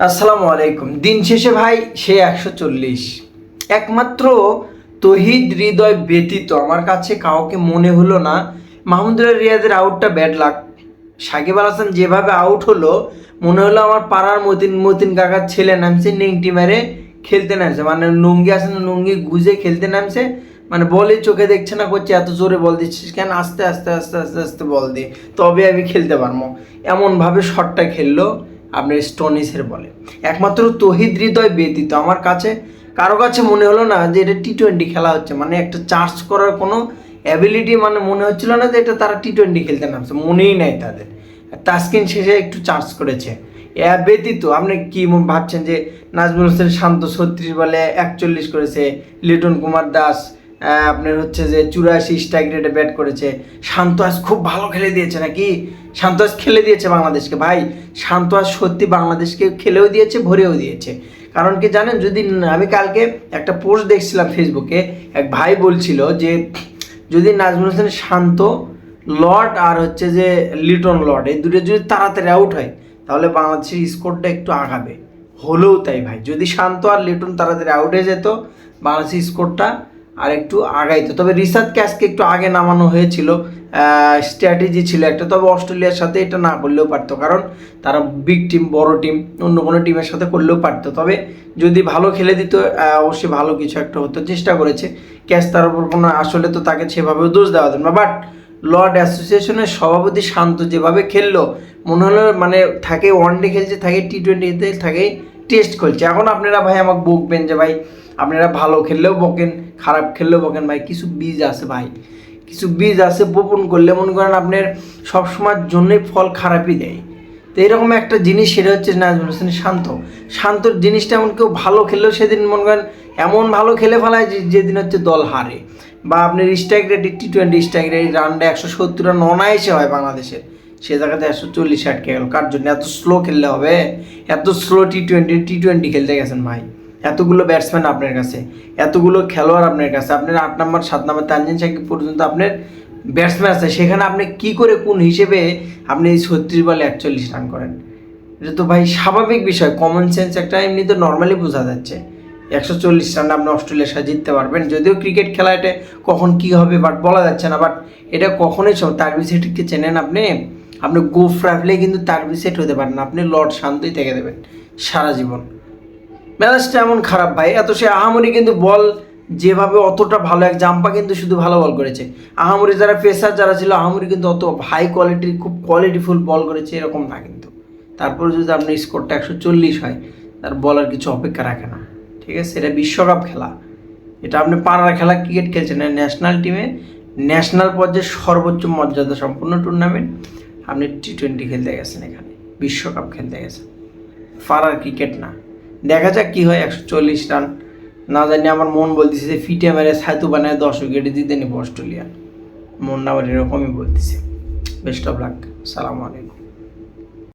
আসসালামু আলাইকুম। দিন শেষে ভাই, সে একশো চল্লিশ। একমাত্র তহিদ হৃদয় ব্যতীত, আমার কাছে কাউকে মনে হলো না। মাহমুদুল্লাহ রিয়াদের আউটটা ব্যাড লাক সাকিব আল হাসান যেভাবে আউট হলো, মনে হলো আমার পাড়ার মতিন মতিন কাকার ছেলে নামছে, নেংটি মেরে খেলতে নামছে। মানে লুঙ্গি আছে না, লুঙ্গি গুজে খেলতে নামছে। মানে বলে চোখে দেখছে না, করছে এত জোরে বল দিচ্ছিস কেন? আস্তে আস্তে আস্তে আস্তে আস্তে বল দে, তবে আমি খেলতে পারব। এমনভাবে শটটা খেললো। আপনার স্টোনিসের বলে। একমাত্র তহিদ হৃদয় ব্যতীত আমার কাছে, কারও কাছে মনে হলো না যে এটা টি টোয়েন্টি খেলা হচ্ছে। মানে একটা চার্জ করার কোনো অ্যাবিলিটি মানে মনে হচ্ছিল না যে এটা তারা টি টোয়েন্টি খেলতে নামছে। মনেই নাই তাদের। তাস্কিন শেষে একটু চার্জ করেছে। এ ব্যতীত আপনি কি ভাবছেন যে নাজমুল হোসেন শান্ত ছত্রিশ বলে একচল্লিশ করেছে, লিটন কুমার দাস আপনার হচ্ছে যে চুরাশি স্ট্রাইক রেটে ব্যাট করেছে। শান্ত আজ খুব ভালো খেলে দিয়েছে নাকি? শান্ত আজ খেলে দিয়েছে বাংলাদেশকে। ভাই শান্ত আজ সত্যি বাংলাদেশকে খেলেও দিয়েছে, ভরেও দিয়েছে। কারণ কি জানেন, যদি আমি কালকে একটা পোস্ট দেখছিলাম ফেসবুকে এক ভাই বলছিল যে, যদি নাজমুল হোসেন শান্ত, লর্ড আর হচ্ছে যে লিটন লর্ড, এই দুটো যদি তাড়াতাড়ি আউট হয়, তাহলে বাংলাদেশের স্কোরটা একটু আগাবে। হলেও তাই ভাই, যদি শান্ত আর লিটন তাড়াতাড়ি আউট হয়ে যেত, বাংলাদেশের স্কোরটা আর একটু আগাইতো তবে রিসার্চ ক্যাশকে একটু আগে নামানো হয়েছিল স্ট্র্যাটেজি ছিল একটা। তবে অস্ট্রেলিয়ার সাথে এটা না করলেও পারতো, কারণ তারা বিগ টিম বড় টিম অন্য কোনো টিমের সাথে করলেও পারতো। তবে যদি ভালো খেলে দিত অবশ্যই ভালো কিছু একটা হতো, চেষ্টা করেছে। ক্যাশ তার উপর কোনো আসলে তো তাকে সেভাবেও দোষ দেওয়া যাবে না। বাট লর্ড অ্যাসোসিয়েশনের সভাপতি শান্ত যেভাবে খেললো, মনে হলো মানে থাকে ওয়ান ডে খেলছে, থাকে টি টোয়েন্টিতে থাকে টেস্ট খেলছে এখন আপনারা ভাই আমাকে বকবেন যে ভাই আপনারা ভালো খেললেও বকেন, খারাপ খেললেও বকেন ভাই, কিছু বীজ আছে ভাই। কিছু বীজ আছে বপন করলে মনে করেন আপনার সবসময়ের জন্যই ফল খারাপই দেয়। তো এরকম একটা জিনিস সেটা হচ্ছে নাজমুল হোসেন, শান্ত। শান্তর জিনিসটা এমন কেউ ভালো খেললেও সেদিন মনে করেন এমন ভালো খেলে ফেলায় যে, যেদিন হচ্ছে দল হারে। বা আপনার strike rate T twenty strike rate রানটা একশো সত্তর রান অনায়াসে হয় বাংলাদেশের। সে জায়গাতে একশো চল্লিশ আটকে গেল। কার জন্য? এত স্লো খেললে হবে? এত slow T twenty T twenty খেলতে গেছেন ভাই। এতগুলো ব্যাটসম্যান আপনার কাছে, এতগুলো খেলোয়াড় আপনার কাছে, আপনার আট নম্বর সাত নম্বর তানজিন সাকিব পর্যন্ত আপনার ব্যাটসম্যান আছে। সেখানে আপনি কি করে কোন হিসেবে আপনি এই ছত্রিশ বলে একচল্লিশ রান করেন? এটা তো ভাই স্বাভাবিক বিষয়। কমন সেন্স একটা এমনি তো নর্মালি বোঝা যাচ্ছে। একশো চল্লিশ রান আপনি অস্ট্রেলিয়ার সাথে জিততে পারবেন। যদিও ক্রিকেট খেলা এটা কখন কি হবে বাট বলা যাচ্ছে না। বাট এটা কখনোই সব তারবি সেটকে চেনেন আপনি? আপনি গোফ রাখলে কিন্তু তারবি সেট হতে পারেন। আপনি লর্ড শান্তই থেকে দেবেন। সারা জীবন। ম্যাচটা এমন খারাপ ভাই। এত সে আহামরি কিন্তু বল যেভাবে অতটা ভালো, এক জাম্পা কিন্তু শুধু ভালো বল করেছে। আহামরি যারা পেসার যারা ছিল, আহামরি কিন্তু অত হাই কোয়ালিটির খুব কোয়ালিটিফুল বল করেছে এরকম না কিন্তু। তারপরে যদি আপনার স্কোরটা একশো চল্লিশ হয়, তার বলার কিছু অপেক্ষা রাখে না। ঠিক আছে? এটা বিশ্বকাপ খেলা। এটা আপনি পাড়ার খেলা ক্রিকেট খেলছেন। ন্যাশনাল টিমে ন্যাশনাল পর্যায়ে সর্বোচ্চ মর্যাদা সম্পন্ন টুর্নামেন্ট আপনি টি টোয়েন্টি খেলতে গেছেন এখানে। বিশ্বকাপ খেলতে গেছেন। ফারার ক্রিকেট না। দেখা যাক কী হয়, একশো চল্লিশ রান। না জানি আমার মন বলতেছে যে ফিটে মেরে সাইতু বানায় দশ উইকেটে জিতে নিব অস্ট্রেলিয়া। মন আমার এরকমই বলতেছে। বেস্ট অফ লাক সালামু আলাইকুম।